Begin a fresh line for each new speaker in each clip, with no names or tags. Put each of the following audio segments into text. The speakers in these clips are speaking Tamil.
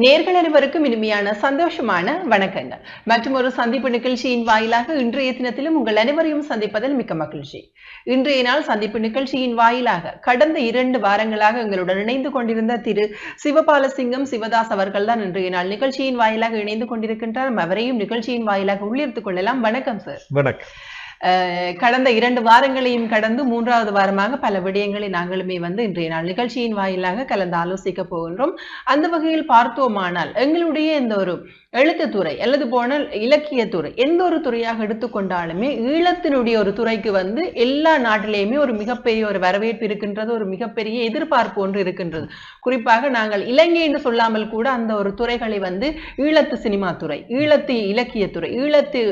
நேர்கள் அனைவருக்கும் இனிமையான சந்தோஷமான வணக்கங்கள். மற்றும் ஒரு சந்திப்பு நிகழ்ச்சியின் வாயிலாக இன்றைய தினத்திலும் உங்கள் அனைவரையும் சந்திப்பதில் மிக்க மகிழ்ச்சி. இன்றைய நாள் சந்திப்பு நிகழ்ச்சியின் வாயிலாக கடந்த இரண்டு வாரங்களாக எங்களுடன் இணைந்து கொண்டிருந்த திரு சிவபாலசிங்கம் சிவதாஸ் அவர்கள் தான் இன்றைய நாள் நிகழ்ச்சியின் வாயிலாக இணைந்து கொண்டிருக்கின்றார். அவரையும் நிகழ்ச்சியின் வாயிலாக உள்ளிருத்துக் கொள்ளலாம். வணக்கம் சார்.
வணக்கம்.
கடந்த இரண்டு வாரங்களையும் கடந்து மூன்றாவது வாரமாக பல விடயங்களை நாங்களுமே வந்து இன்றைய நாள் நிகழ்ச்சியின் வாயிலாக கலந்து ஆலோசிக்க போகின்றோம். அந்த வகையில் பார்த்தோமானால் எங்களுடைய இந்த ஒரு எழுத்துத்துறை அல்லது போனால் இலக்கியத்துறை எந்த ஒரு துறையாக எடுத்துக்கொண்டாலுமே ஈழத்தினுடைய ஒரு துறைக்கு வந்து எல்லா நாட்டிலேயுமே ஒரு மிகப்பெரிய ஒரு வரவேற்பு இருக்கின்றது ஒரு மிகப்பெரிய எதிர்பார்ப்பு ஒன்று இருக்கின்றது. குறிப்பாக நாங்கள் இலங்கை என்று சொல்லாமல் கூட அந்த ஒரு துறைகளை வந்து ஈழத்து சினிமா துறை ஈழத்து இலக்கியத்துறை ஈழத்து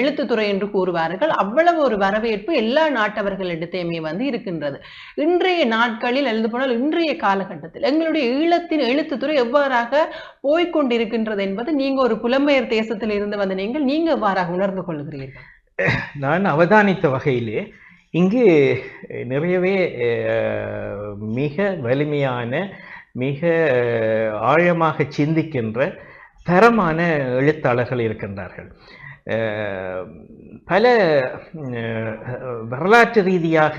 எழுத்துத்துறை என்று கூறுவார்கள். அவ்வளவு ஒரு வரவேற்பு எல்லா நாட்டவர்களிடத்தையுமே வந்து இருக்கின்றது. இன்றைய நாட்களில் எழுது போனால் இன்றைய காலகட்டத்தில் எங்களுடைய ஈழத்தின் எழுத்துத்துறை எவ்வாறாக போய்கொண்டிருக்கின்றது என்பது நீங்க ஒரு புலம்பெயர் தேசத்தில் இருந்து வந்த நீங்கள் நீங்க எவ்வாறாக உணர்ந்து கொள்கிறீர்கள்
நான் அவதானித்த வகையிலே இங்கு நிறையவே மிக வலிமையான மிக ஆழமாக சிந்திக்கின்ற தரமான எழுத்தாளர்கள் இருக்கின்றார்கள். பல வரலாற்று ரீதியாக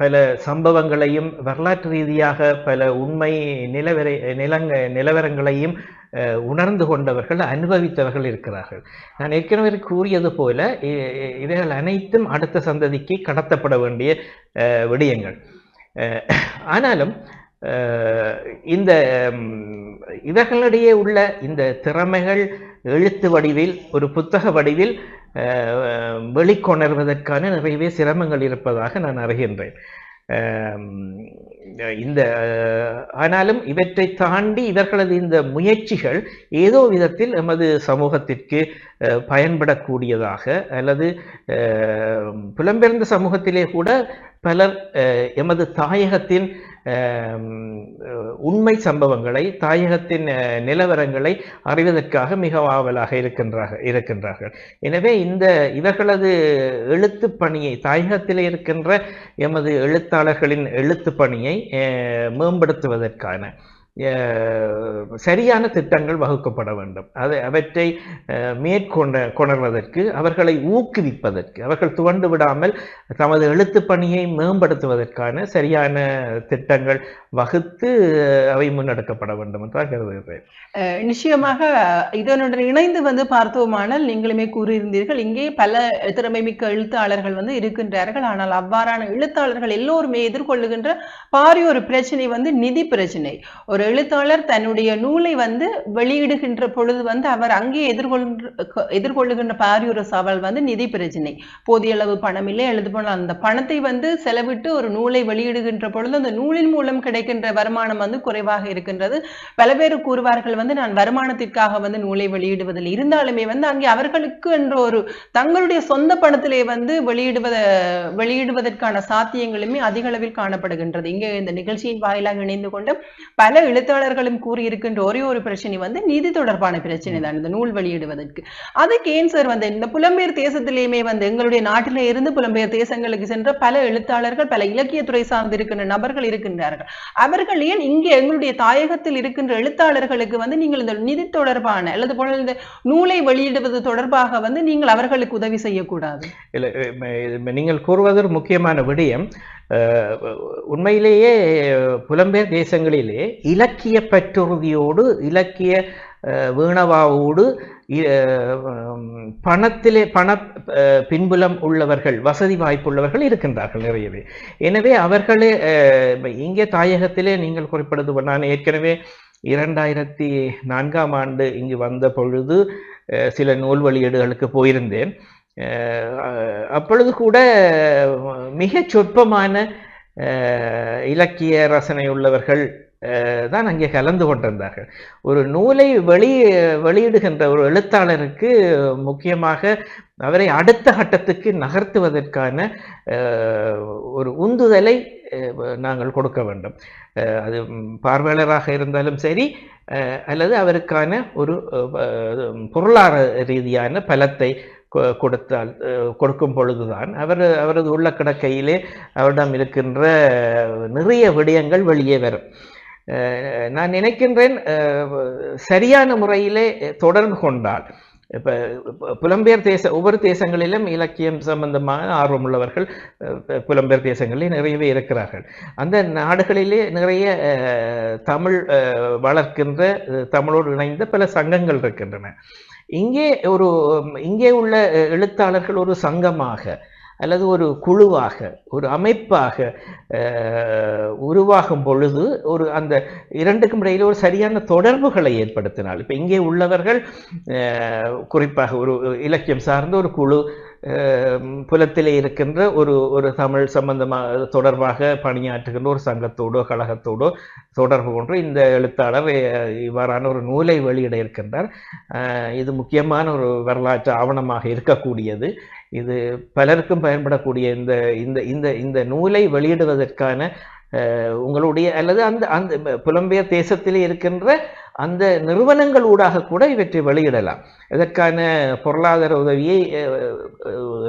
பல சம்பவங்களையும் வரலாற்று ரீதியாக பல உண்மை நிலவரை நிலங்க நிலவரங்களையும் உணர்ந்து கொண்டவர்கள் அனுபவித்தவர்கள் இருக்கிறார்கள். நான் ஏற்கனவே கூறியது போல இவைகள் அனைத்தும் அடுத்த சந்ததிக்கு கடத்தப்பட வேண்டிய விடயங்கள். ஆனாலும் இந்த இவர்களிடையே உள்ள இந்த திறமைகள் எழுத்து வடிவில் ஒரு புத்தக வடிவில் வெளிக்கொணர்வதற்கான நிறையவே சிரமங்கள் இருப்பதாக நான் அறிகின்றேன். இந்த ஆனாலும் இவற்றை தாண்டி இவர்களது இந்த முயற்சிகள் ஏதோ விதத்தில் எமது சமூகத்திற்கு பயன்படக்கூடியதாக அல்லது புலம்பெயர்ந்த சமூகத்திலே கூட பலர் எமது தாயகத்தின் உண்மை சம்பவங்களை தாயகத்தின் நிலவரங்களை அறிவதற்காக மிக ஆவலாக இருக்கின்றார்கள் இருக்கின்றார்கள். எனவே இந்த இவர்களது எழுத்து பணியை தாயகத்தில் இருக்கின்ற எமது எழுத்தாளர்களின் எழுத்து பணியை மேம்படுத்துவதற்கான சரியான திட்டங்கள் வகுக்கப்பட வேண்டும். அது அவற்றை மேற்கொண்ட கொணர்வதற்கு அவர்களை ஊக்குவிப்பதற்கு அவர்கள் துவண்டு விடாமல் தமது எழுத்து பணியை மேம்படுத்துவதற்கான சரியான திட்டங்கள் வகுத்து அவை முன்னெடுக்கப்பட வேண்டும் என்று கருதுகிறேன்.
நிச்சயமாக இதனுடன் இணைந்து வந்து பார்த்தோமானால் நீங்களுமே கூறியிருந்தீர்கள் இங்கே பல திறமை மிக்க எழுத்தாளர்கள் வந்து இருக்கின்றார்கள். ஆனால் அவ்வாறான எழுத்தாளர்கள் எல்லோருமே எதிர்கொள்ளுகின்ற பாரிய ஒரு பிரச்சனை வந்து நிதி பிரச்சனை. ஒரு எழுத்தாளர் தன்னுடைய நூலை வந்து வெளியிடுகின்ற பொழுது வந்து அவர் அங்கே எதிர்கொள்கின்ற எதிர்கொள்ளுகின்ற பாரிய சவால் வந்து நிதி பிரச்சனை போதிய அளவு பணம் இல்லை எழுது போனால் அந்த பணத்தை வந்து செலவிட்டு ஒரு நூலை வெளியிடுகின்ற பொழுது அந்த நூலின் மூலம் கிடைக்கின்ற வருமானம் வந்து குறைவாக இருக்கின்றது. பல பேர் கூறுவார்கள் வந்து நான் வருமானத்திற்காக வந்து நூலை வெளியிடுவதில் இருந்தாலுமே வந்து அங்கே அவர்களுக்கு என்ற ஒரு தங்களுடைய சொந்த பணத்திலே வந்து வெளியிடுவத வெளியிடுவதற்கான சாத்தியங்களுமே அதிக அளவில் காணப்படுகின்றது. இங்கே இந்த நிகழ்ச்சியின் வாயிலாக இணைந்து கொண்டு பல எழுத்தாளர்களும் கூறியிருக்கின்ற ஒரே ஒரு பிரச்சனை வந்து நிதி தொடர்பான பிரச்சனை தான் இந்த நூல் வெளியிடுவதற்கு. அது கேன்சர் வந்து இந்த புலம்பெயர் தேசத்திலேயுமே வந்து எங்களுடைய நாட்டிலே இருந்து புலம்பெயர் தேசங்களுக்கு சென்ற பல எழுத்தாளர்கள் பல இலக்கியத்துறை சார்ந்திருக்கின்ற நபர்கள் இருக்கின்றார்கள். அவர்கள் ஏன் இங்கே எங்களுடைய தாயகத்தில் இருக்கின்ற எழுத்தாளர்களுக்கு வந்து நீங்கள் இந்த நிதி தொடர்பான அல்லது போல இந்த நூலை வெளியிடுவது தொடர்பாக வந்து நீங்கள் அவர்களுக்கு உதவி செய்யக்கூடாது?
இல்லை நீங்கள் கூறுவது ஒரு முக்கியமான விடயம். உண்மையிலேயே புலம்பெயர் தேசங்களிலே இலக்கிய பற்றுறுதியோடு இலக்கிய வீணவாவோடு பணத்திலே பண பின்புலம் உள்ளவர்கள் வசதி வாய்ப்புள்ளவர்கள் இருக்கின்றார்கள் நிறையவே. எனவே அவர்களே இங்கே தாயகத்திலே நீங்கள் குறிப்பிடுவது நான் ஏற்கனவே இரண்டாயிரத்தி நான்காம் ஆண்டு இங்கு வந்த பொழுது சில நூல் வெளியீடுகளுக்கு போயிருந்தேன். அப்பொழுது கூட மிகச் சொற்பமான இலக்கிய ரசனை உள்ளவர்கள் தான் அங்கே கலந்து கொண்டிருந்தார்கள். ஒரு நூலை வெளி வெளியிடுகின்ற ஒரு எழுத்தாளருக்கு முக்கியமாக அவரை அடுத்த கட்டத்துக்கு நகர்த்துவதற்கான ஒரு உந்துதலை நாங்கள் கொடுக்க வேண்டும். அது பார்வையாளராக இருந்தாலும் சரி அல்லது அவருக்கான ஒரு பொருளாதார ரீதியான பலத்தை கொடுத்தால் கொடுக்கும் பொழுதுதான் அவர் அவரது உள்ள கிடக்கையிலே அவரிடம் இருக்கின்ற நிறைய விடயங்கள் வெளியே வரும். நான் நினைக்கின்றேன் சரியான முறையிலே தொடர்பு கொண்டால் இப்போ புலம்பெயர் தேச ஒவ்வொரு தேசங்களிலும் இலக்கியம் சம்பந்தமான ஆர்வமுள்ளவர்கள் அஹ், புலம்பெயர் தேசங்களில் நிறையவே இருக்கிறார்கள். அந்த நாடுகளிலே நிறைய தமிழ் வளர்க்கின்ற தமிழோடு இணைந்த பல சங்கங்கள் இருக்கின்றன. இங்கே ஒரு இங்கே உள்ள எழுத்தாளர்கள் ஒரு சங்கமாக அல்லது ஒரு குழுவாக ஒரு அமைப்பாக உருவாகும் பொழுது ஒரு அந்த இரண்டுக்கும் இடையில் ஒரு சரியான தொடர்புகளை ஏற்படுத்தினால் இப்போ இங்கே உள்ளவர்கள் குறிப்பாக ஒரு இலக்கியம் சார்ந்த ஒரு குழு புலத்திலே இருக்கின்ற ஒரு ஒரு தமிழ் சம்பந்தமாக தொடர்பாக பணியாற்றுகின்ற ஒரு சங்கத்தோடோ கழகத்தோடோ தொடர்பு கொண்டு இந்த எழுத்தாளர் இவ்வாறான ஒரு நூலை வெளியிட இருக்கின்றார். இது முக்கியமான ஒரு வரலாற்று ஆவணமாக இருக்கக்கூடியது. இது பலருக்கும் பயன்படக்கூடிய இந்த இந்த இந்த இந்த நூலை வெளியிடுவதற்கான உங்களுடைய அல்லது அந்த அந்த புலம்பெயர் தேசத்திலே இருக்கின்ற அந்த நிறுவனங்கள் ஊடாக கூட இவற்றை வெளியிடலாம். இதற்கான பொருளாதார உதவியை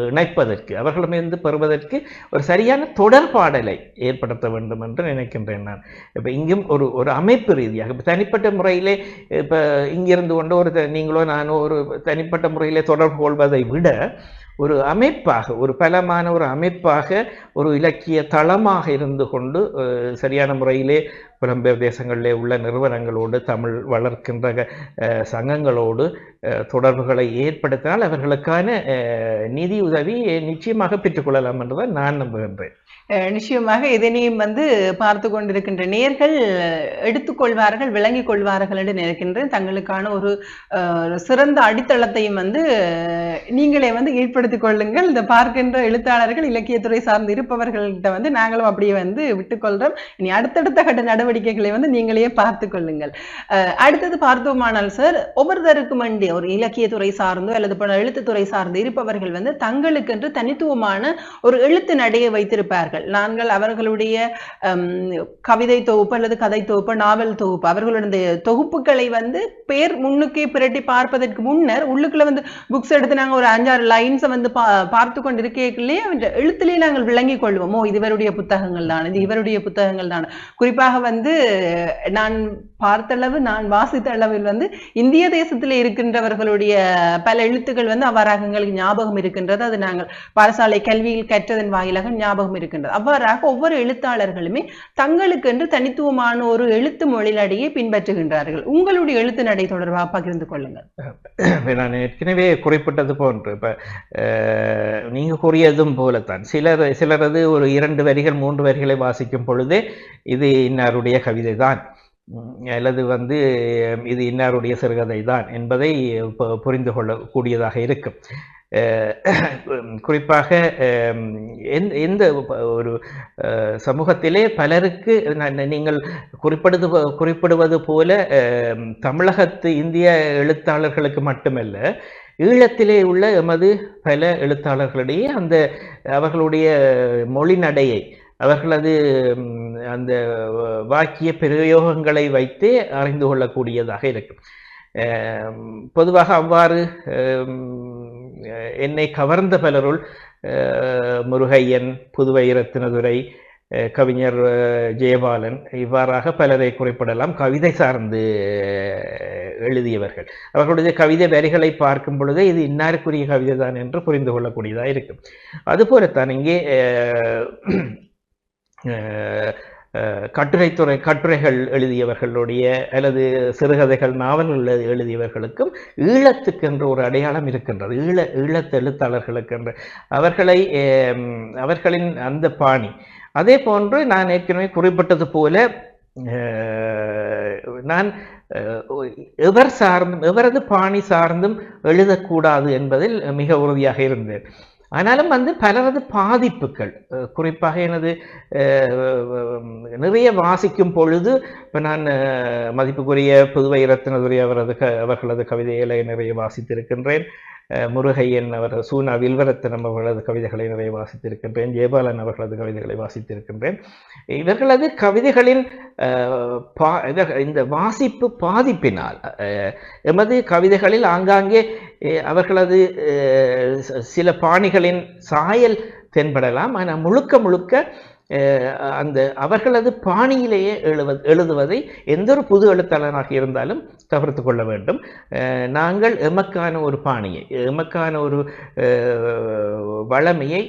இணைப்பதற்கு அவர்களிடமிருந்து பெறுவதற்கு ஒரு சரியான தொடர்பாடலை ஏற்படுத்த வேண்டும் என்று நினைக்கின்றேன் நான். இப்போ இங்கும் ஒரு ஒரு அமைப்பு ரீதியாக இப்போ தனிப்பட்ட முறையிலே இப்போ இங்கிருந்து கொண்டு ஒரு த- நீங்களோ நானோ ஒரு தனிப்பட்ட முறையிலே தொடர்பு கொள்வதை விட ஒரு அமைப்பாக ஒரு பலமான ஒரு அமைப்பாக ஒரு இலக்கிய தளமாக இருந்து கொண்டு சரியான முறையிலே புலம்பெயர் தேசங்களிலே உள்ள நிறுவனங்களோடு தமிழ் வளர்க்கின்ற சங்கங்களோடு தொடர்புகளை ஏற்படுத்தினால் அவர்களுக்கான நிதி உதவி நிச்சயமாக பெற்றுக்கொள்ளலாம் என்றுதான் நான் நம்புகின்றேன்.
நிச்சயமாக இதனையும் வந்து பார்த்து கொண்டிருக்கின்ற நேர்கள் எடுத்துக்கொள்வார்கள் விளங்கிக் கொள்வார்கள் என்று நினைக்கின்றேன். தங்களுக்கான ஒரு அஹ், சிறந்த அடித்தளத்தையும் வந்து நீங்களே வந்து ஏற்படுத்திக் கொள்ளுங்கள். இந்த பார்க்கின்ற எழுத்தாளர்கள் இலக்கியத்துறை சார்ந்து இருப்பவர்கள்ட்ட வந்து நாங்களும் அப்படியே வந்து விட்டுக்கொள்றோம் இனி அடுத்தடுத்த கட்ட நடவடிக்கைகளை வந்து நீங்களே பார்த்து கொள்ளுங்கள். அடுத்தது பார்த்தோமானால் சார் ஒவ்வொருத்தருக்கும் வேண்டிய ஒரு இலக்கியத்துறை சார்ந்தோ அல்லது எழுத்துத்துறை சார்ந்து இருப்பவர்கள் வந்து தங்களுக்கென்று தனித்துவமான ஒரு எழுத்து நடையை வைத்திருப்பார்கள். நாங்கள் அவர்களுடைய கவிதை தொகுப்பு அல்லது கதை தொகுப்பு நாவல் தொகுப்பு அவர்களுடைய தொகுப்புகளை வந்து பேர் முன்னுக்கே பிரட்டி பார்ப்பதற்கு முன்னர் உள்ளுக்குள்ள வந்து புக்ஸ் எடுத்து நாங்கள் ஒரு அஞ்சாறு லைன்ஸை வந்து பார்த்து கொண்டு இருக்கையிலேயே எழுத்துலேயே நாங்கள் விளங்கிக் கொள்வோம். ஓ இது இவருடைய புத்தகங்கள் தான் இது இவருடைய புத்தகங்கள் தான். குறிப்பாக வந்து வந்து நான் பார்த்தளவு நான் வாசித்த அளவில் வந்து இந்திய தேசத்தில் இருக்கின்றவர்களுடைய பல எழுத்துக்கள் வந்து அவ்வாறாக எங்களுக்கு ஞாபகம் இருக்கின்றது. அது நாங்கள் பாடசாலை கல்வியில் கற்றதன் வாயிலாக ஞாபகம் இருக்கின்றது. அவ்வாறாக ஒவ்வொரு எழுத்தாளர்களுமே தங்களுக்கென்று தனித்துவமான ஒரு எழுத்து மொழிநடையை பின்பற்றுகின்றார்கள். உங்களுடைய எழுத்து நடை தொடர்பாக பகிர்ந்து கொள்ளுங்கள்.
நான் ஏற்கனவே குறிப்பிட்டது போன்று இப்போ நீங்கள் கூறியதும் போலத்தான். சிலர் சிலரது ஒரு இரண்டு வரிகள் மூன்று வரிகளை வாசிக்கும் பொழுது இது இன்னாருடைய கவிதை தான் அல்லது வந்து இது இன்னாருடைய சிறுகதை தான் என்பதை புரிந்து கொள்ளக்கூடியதாக இருக்கும். குறிப்பாக எந்த ஒரு சமூகத்திலே பலருக்கு நீங்கள் குறிப்பிடுது குறிப்பிடுவது போல அஹ், தமிழகத்து இந்திய எழுத்தாளர்களுக்கு மட்டுமல்ல ஈழத்திலே உள்ள எமது பல எழுத்தாளர்களிடையே அந்த அவர்களுடைய மொழி நடையை அவர்களது அந்த வாக்கிய பிரயோகங்களை வைத்தே அறிந்து கொள்ளக்கூடியதாக இருக்கும். பொதுவாக அவ்வாறு என்னை கவர்ந்த பலருள் முருகையன் புதுவை ரத்தினதுரை கவிஞர் ஜெயபாலன் இவ்வாறாக பலரை குறிப்பிடலாம். கவிதை சார்ந்து எழுதியவர்கள். அவர்களுடைய கவிதை வரிகளை பார்க்கும் பொழுதே இது இன்னாருக்குரிய கவிதை தான் என்று புரிந்து கொள்ளக்கூடியதாக இருக்கும். அதுபோலத்தான் இங்கே கட்டுரைத்துறை கட்டுரைகள் எழுதியவர்களுடைய அல்லது சிறுகதைகள் நாவல்கள் எழுதியவர்களுக்கும் எழுதியவர்களுக்கும் ஈழத்துக்கென்ற ஒரு அடையாளம் இருக்கின்றது. ஈழ ஈழத்து எழுத்தாளர்களுக்கென்ற அவர்களை அவர்களின் அந்த பாணி. அதே போன்று நான் ஏற்கனவே குறிப்பிட்டது போல நான் எவர் சார்ந்தும் எவரது பாணி சார்ந்தும் எழுதக்கூடாது என்பதில் மிக உறுதியாக இருந்தேன். ஆனாலும் வந்து பலரது பாதிப்புகள் குறிப்பாக எனது நிறைய வாசிக்கும் பொழுது இப்போ நான் மதிப்புக்குரிய புதுவை ரத்னதுரை அவரது க அவர்களது கவிதைகளை நிறைய வாசித்திருக்கின்றேன். முருகையன் அவர் சூனா வில்வரத்தனம் அவர்களது கவிதைகளை நிறைய வாசித்திருக்கின்றேன். ஜெயபாலன் அவர்களது கவிதைகளை வாசித்திருக்கின்றேன். இவர்களது கவிதைகளின் பா இத- இந்த வாசிப்பு பாதிப்பினால் எமது கவிதைகளில் ஆங்காங்கே அவர்களது சில பாணிகளின் சாயல் தென்படலாம். ஆனால் முழுக்க முழுக்க அந்த அவர்களது பாணியிலேயே எழுவது எழுதுவதை எந்த ஒரு புது எழுத்தாளராக இருந்தாலும் தவிர்த்து கொள்ள வேண்டும். நாங்கள் எமக்கான ஒரு பாணியை எமக்கான ஒரு அஹ், வளமையை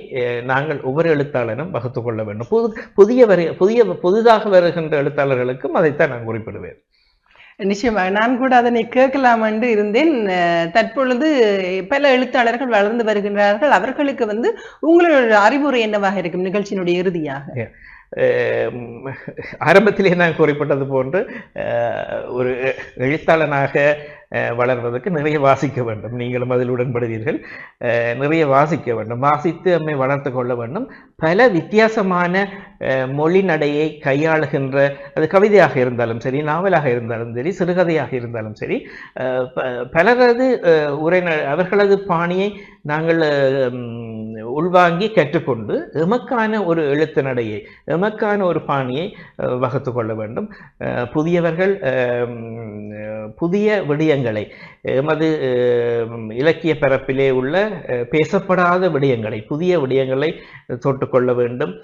நாங்கள் ஒவ்வொரு எழுத்தாளரும் வகுத்து கொள்ள வேண்டும். புது புதிய வரு புதிய புதிதாக வருகின்ற எழுத்தாளர்களுக்கும் அதைத்தான் நான் குறிப்பிடுவேன்.
நிச்சயமாக. நான் கூட அதனை கேட்கலாம் என்று இருந்தேன் தற்பொழுது பல எழுத்தாளர்கள் வளர்ந்து வருகின்றார்கள். அவர்களுக்கு வந்து உங்களோட அறிவுரை என்னவாக இருக்கும் நிகழ்ச்சியினுடைய இறுதியாக?
ஆரம்பத்திலே நான் குறிப்பிட்டது போன்று அஹ், ஒரு எழுத்தாளனாக வளர்வதற்கு நிறைய வாசிக்க வேண்டும். நீங்களும் அதில் உடன்படுவீர்கள். நிறைய வாசிக்க வேண்டும். வாசித்து நம்மை வளர்த்து கொள்ள வேண்டும். பல வித்தியாசமான மொழி நடையை கையாளுகின்ற அது கவிதையாக இருந்தாலும் சரி நாவலாக இருந்தாலும் சரி சிறுகதையாக இருந்தாலும் சரி ப- பலரது உரை அவர்களது பாணியை நாங்கள் உள்வாங்கி கற்றுக்கொண்டு எமக்கான ஒரு எழுத்து நடையை எமக்கான ஒரு பாணியை வகுத்து கொள்ள வேண்டும். புதியவர்கள் புதிய விடயங்கள் எமது இலக்கிய பரப்பிலே உள்ள பேசப்படாத விடயங்களை புதிய விடயங்களை தொட்டுக்கொள்ள வேண்டும்.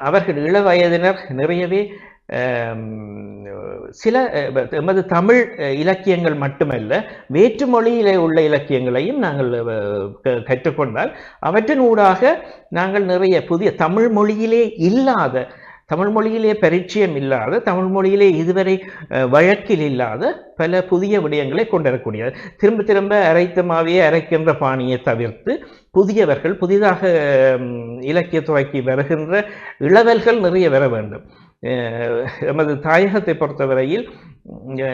அவர்கள் இள வயதினர் நிறையவே அஹ், சில எமது தமிழ் இலக்கியங்கள் மட்டுமல்ல வேற்று மொழியிலே உள்ள இலக்கியங்களையும் நாங்கள் கற்றுக்கொண்டால் அவற்றின் ஊடாக நாங்கள் நிறைய புதிய தமிழ் மொழியிலே இல்லாத தமிழ் மொழியிலே பரிச்சயம் இல்லாத தமிழ் மொழியிலே இதுவரை வழக்கில் இல்லாத பல புதிய விடயங்களை கொண்டிருக்கக்கூடிய திரும்ப திரும்ப அரைத்த மாவியை அரைக்கின்ற பாணியை தவிர்த்து புதியவர்கள் புதிதாக இலக்கிய இலக்கியத்துறைக்கு வருகின்ற இளவல்கள் நிறைய வர வேண்டும். நமது தாயகத்தை பொறுத்தவரையில்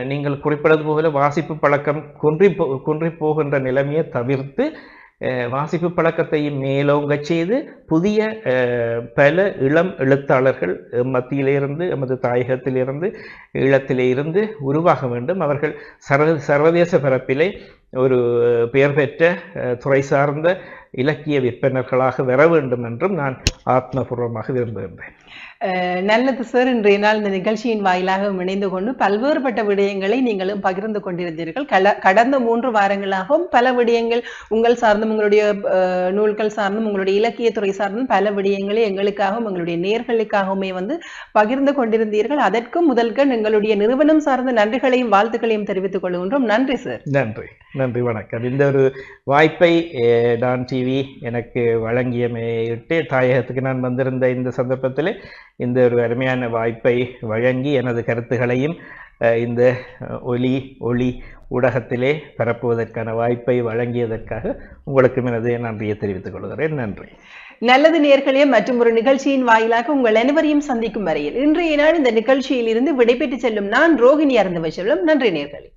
நீங்கள் குறிப்பிட்டது போல வாசிப்பு பழக்கம் குன்றி போ குன்றி போகின்ற நிலைமையை தவிர்த்து வாசிப்பு பழக்கத்தையும் மேலோங்க செய்து புதிய பல இளம் எழுத்தாளர்கள் மத்தியிலிருந்து எமது தாயகத்திலிருந்து ஈழத்திலே இருந்து உருவாக வேண்டும் அவர்கள் சர்வ சர்வதேச பரப்பிலே ஒரு பெயர் பெற்ற துறை சார்ந்த இலக்கிய விற்பனர்களாக வர வேண்டும் என்றும் நான் ஆத்மபூர்வமாக விரும்புகின்றேன்
நல்லது சார் இன்றைய நாள் இந்த நிகழ்ச்சியின் வாயிலாக இணைந்து கொண்டு பல்வேறுபட்ட விடயங்களை நீங்களும் பகிர்ந்து கொண்டிருந்தீர்கள். கடந்த மூன்று வாரங்களாகவும் பல விடயங்கள் உங்கள் சார்ந்தும் உங்களுடைய நூல்கள் சார்ந்தும் உங்களுடைய இலக்கியத்துறை சார்ந்தும் பல விடயங்களை எங்களுக்காகவும் எங்களுடைய நேர்களுக்காகவுமே வந்து பகிர்ந்து கொண்டிருந்தீர்கள். அதற்கும் முதல்கள் எங்களுடைய நிறுவனம் சார்ந்த நன்றிகளையும் வாழ்த்துக்களையும் தெரிவித்துக் கொள்கின்றோம். நன்றி சார்
நன்றி நன்றி வணக்கம். இந்த ஒரு வாய்ப்பை டான் டிவி எனக்கு வழங்கியமையிட்டு தாயகத்துக்கு நான் வந்திருந்த இந்த சந்தர்ப்பத்தில் இந்த ஒரு அருமையான வாய்ப்பை வழங்கி எனது கருத்துக்களையும் இந்த ஒலி ஒளி ஊடகத்திலே பரப்புவதற்கான வாய்ப்பை வழங்கியதற்காக உங்களுக்கும் எனது நன்றியை தெரிவித்துக் கொள்கிறேன். நன்றி.
நல்லது நேர்களே மற்றும் ஒரு நிகழ்ச்சியின் வாயிலாக உங்கள் அனைவரையும் சந்திக்கும் வரையில் இன்றைய நாள் இந்த நிகழ்ச்சியில் இருந்து விடைபெற்று செல்லும் நான் ரோகிணி அருந்தவ செல்வம் நன்றி நேர்களே.